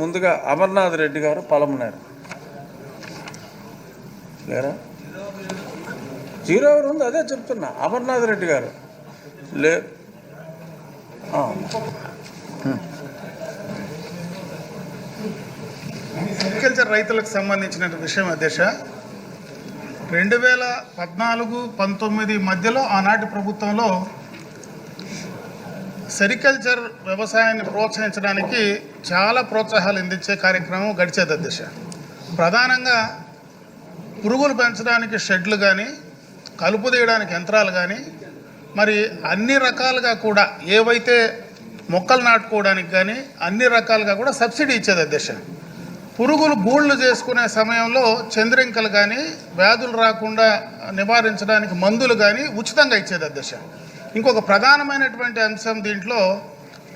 ముందుగా అమర్నాథ్ రెడ్డి గారు పలమనేరు లేరా? జీరో ఎవరు ఉంది అదే చెప్తున్నా. అమర్నాథ్ రెడ్డి గారు. లే అగ్రికల్చర్ రైతులకు సంబంధించిన విషయం అధ్యక్ష. రెండు వేల పద్నాలుగు పంతొమ్మిది మధ్యలో ఆనాటి ప్రభుత్వంలో సెరికల్చర్ వ్యవసాయాన్ని ప్రోత్సహించడానికి చాలా ప్రోత్సాహాలు అందించే కార్యక్రమం గడిచేది అధ్యక్ష ప్రధానంగా పురుగులు పెంచడానికి షెడ్లు కానీ కలుపు తీయడానికి యంత్రాలు కానీ మరి అన్ని రకాలుగా కూడా ఏవైతే మొక్కలు నాటుకోవడానికి కానీ అన్ని రకాలుగా కూడా సబ్సిడీ ఇచ్చేది అధ్యక్ష పురుగులు గూళ్ళు చేసుకునే సమయంలో చంద్రింకలు కానీ వ్యాధులు రాకుండా నివారించడానికి మందులు కానీ ఉచితంగా ఇచ్చేది అధ్యక్ష ఇంకొక ప్రధానమైనటువంటి అంశం దీంట్లో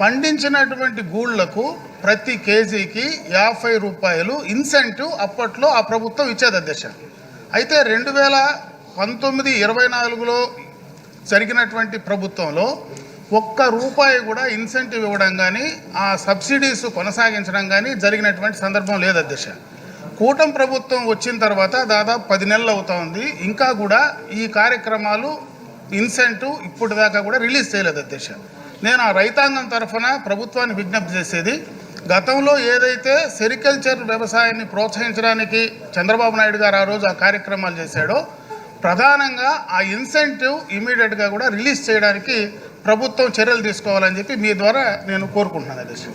పండించినటువంటి గూళ్ళకు ప్రతి కేజీకి యాభై రూపాయలు ఇన్సెంటివ్ అప్పట్లో ఆ ప్రభుత్వం ఇచ్చేది అధ్యక్ష. అయితే రెండు వేల పంతొమ్మిది ఇరవై నాలుగులో జరిగినటువంటి ప్రభుత్వంలో ఒక్క రూపాయి కూడా ఇన్సెంటివ్ ఇవ్వడం కానీ ఆ సబ్సిడీస్ కొనసాగించడం కానీ జరిగినటువంటి సందర్భం లేదు అధ్యక్ష. కూటం ప్రభుత్వం వచ్చిన తర్వాత దాదాపు పది నెలలు అవుతా ఉంది ఇంకా కూడా ఈ కార్యక్రమాలు ఇన్సెంటివ్ ఇప్పటి దాకా కూడా రిలీజ్ చేయలేదు అధ్యక్ష. నేను ఆ రైతాంగం తరఫున ప్రభుత్వాన్ని విజ్ఞప్తి చేసేది గతంలో ఏదైతే సెరికల్చర్ వ్యవసాయాన్ని ప్రోత్సహించడానికి చంద్రబాబు నాయుడు గారు ఆ రోజు ఆ కార్యక్రమాలు చేశాడో ప్రధానంగా ఆ ఇన్సెంటివ్ ఇమీడియట్గా కూడా రిలీజ్ చేయడానికి ప్రభుత్వం చర్యలు తీసుకోవాలని చెప్పి మీ ద్వారా నేను కోరుకుంటున్నాను అధ్యక్ష.